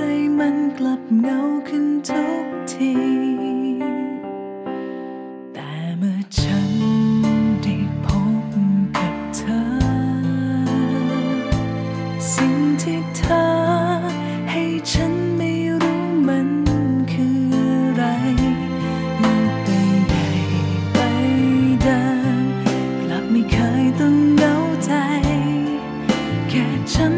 ใจมันกลับเหงาขึ้นทุกที แต่เมื่อฉันได้พบกับเธอ สิ่งที่เธอให้ฉันไม่รู้มันคืออะไรโลกใบใหญ่ใบเดิมกลับไม่เคยต้องเหงาใจ แค่ฉัน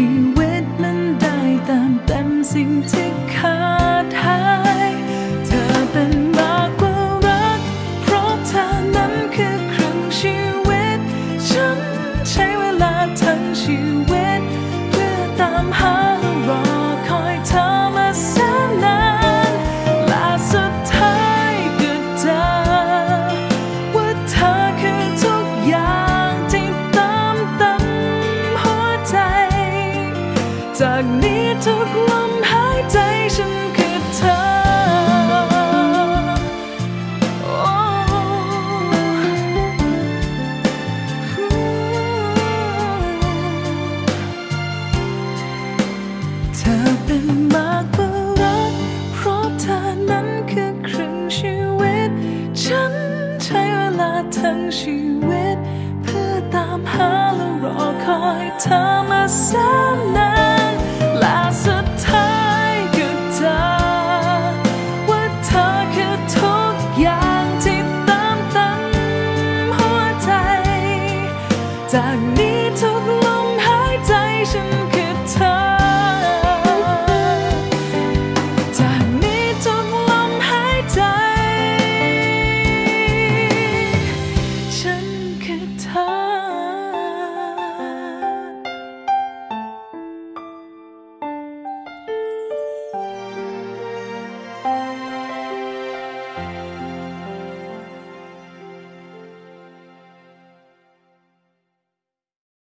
ชีวิตมันได้ตามเต็มสิ่งที่ขาดหาย เธอเป็นมากกว่ารัก เพราะเธอนั้นคือครึ่งชีวิต ฉันใช้เวลาทั้งชีวิต เพื่อตามหา ทุกลมหายใจฉันคือเธอ เธอเป็นมากกว่ารัก เพราะเธอนั้นคือครึ่งชีวิต ฉันใช้เวลาทั้งชีวิต เพื่อตามหาและรอคอยเธอมาแสนนาน จากนี้ทุกลมหายใจฉัน